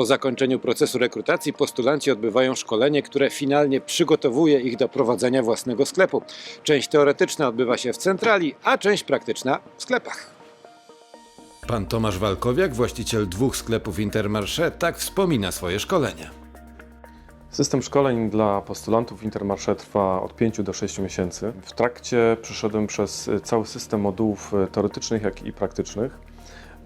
Po zakończeniu procesu rekrutacji postulanci odbywają szkolenie, które finalnie przygotowuje ich do prowadzenia własnego sklepu. Część teoretyczna odbywa się w centrali, a część praktyczna w sklepach. Pan Tomasz Walkowiak, właściciel dwóch sklepów Intermarché, tak wspomina swoje szkolenia. System szkoleń dla postulantów Intermarché trwa od 5 do 6 miesięcy. W trakcie przeszedłem przez cały system modułów teoretycznych, jak i praktycznych.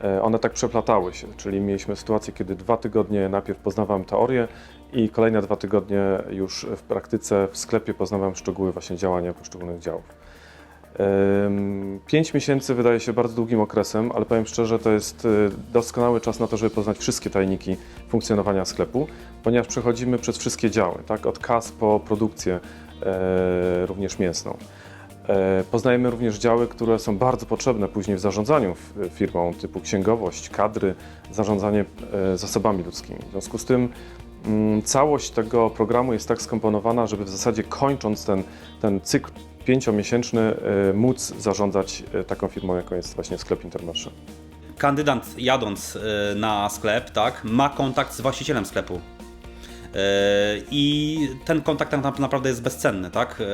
E, One tak przeplatały się, czyli mieliśmy sytuację, kiedy dwa tygodnie najpierw poznawałem teorię i kolejne dwa tygodnie już w praktyce w sklepie poznawałem szczegóły właśnie działania poszczególnych działów. Pięć miesięcy wydaje się bardzo długim okresem, ale powiem szczerze, to jest y, doskonały czas na to, żeby poznać wszystkie tajniki funkcjonowania sklepu, ponieważ przechodzimy przez wszystkie działy, tak? od kas po produkcję, e, również mięsną. E, Poznajemy również działy, które są bardzo potrzebne później w zarządzaniu firmą, typu księgowość, kadry, zarządzanie e, zasobami ludzkimi. W związku z tym mm, całość tego programu jest tak skomponowana, żeby w zasadzie kończąc ten, ten cykl pięciomiesięczny e, móc zarządzać taką firmą, jaką jest właśnie sklep Intermarché. Kandydat jadąc na sklep, tak, ma kontakt z właścicielem sklepu. Y, I ten kontakt tak naprawdę jest bezcenny, tak? Y,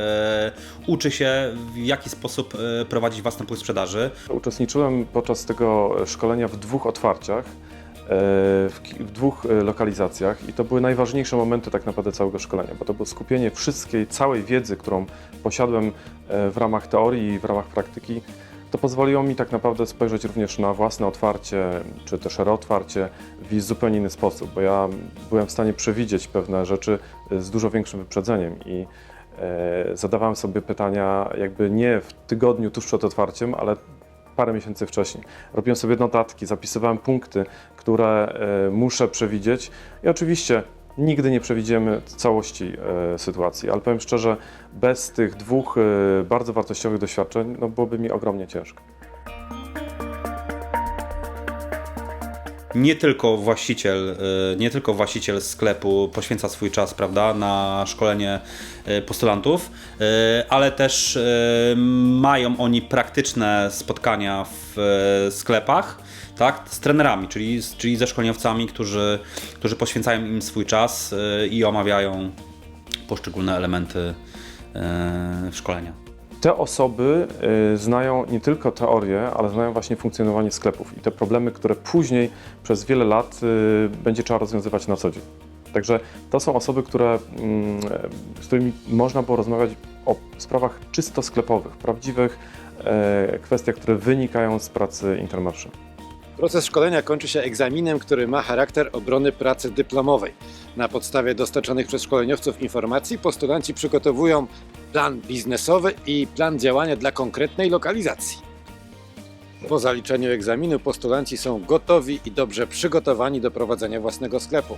Uczy się w jaki sposób y, prowadzić własny punkt sprzedaży. Uczestniczyłem podczas tego szkolenia w dwóch otwarciach, e, w, dwóch e, lokalizacjach i to były najważniejsze momenty tak naprawdę całego szkolenia, bo to było skupienie wszystkiej, całej wiedzy, którą posiadłem e, w ramach teorii i w ramach praktyki. To pozwoliło mi tak naprawdę spojrzeć również na własne otwarcie, czy też reotwarcie w zupełnie inny sposób, bo ja byłem w stanie przewidzieć pewne rzeczy z dużo większym wyprzedzeniem i e, zadawałem sobie pytania jakby nie w tygodniu tuż przed otwarciem, ale parę miesięcy wcześniej. Robiłem sobie notatki, zapisywałem punkty, które e, muszę przewidzieć i oczywiście nigdy nie przewidzimy całości e, sytuacji, ale powiem szczerze, bez tych dwóch e, bardzo wartościowych doświadczeń no, byłoby mi ogromnie ciężko. Nie tylko właściciel, y, nie tylko właściciel sklepu poświęca swój czas, prawda, na szkolenie y, postulantów, y, ale też mają oni praktyczne spotkania w sklepach, tak, z trenerami, czyli, czyli ze szkoleniowcami, którzy, którzy poświęcają im swój czas i omawiają poszczególne elementy szkolenia. Te osoby y, znają nie tylko teorię, ale znają właśnie funkcjonowanie sklepów i te problemy, które później przez wiele lat y, będzie trzeba rozwiązywać na co dzień. Także to są osoby, które, mm, z którymi można było rozmawiać o sprawach czysto sklepowych, prawdziwych e, kwestiach, które wynikają z pracy Intermarché. Proces szkolenia kończy się egzaminem, który ma charakter obrony pracy dyplomowej. Na podstawie dostarczonych przez szkoleniowców informacji postulanci przygotowują plan biznesowy i plan działania dla konkretnej lokalizacji. Po zaliczeniu egzaminu postulanci są gotowi i dobrze przygotowani do prowadzenia własnego sklepu.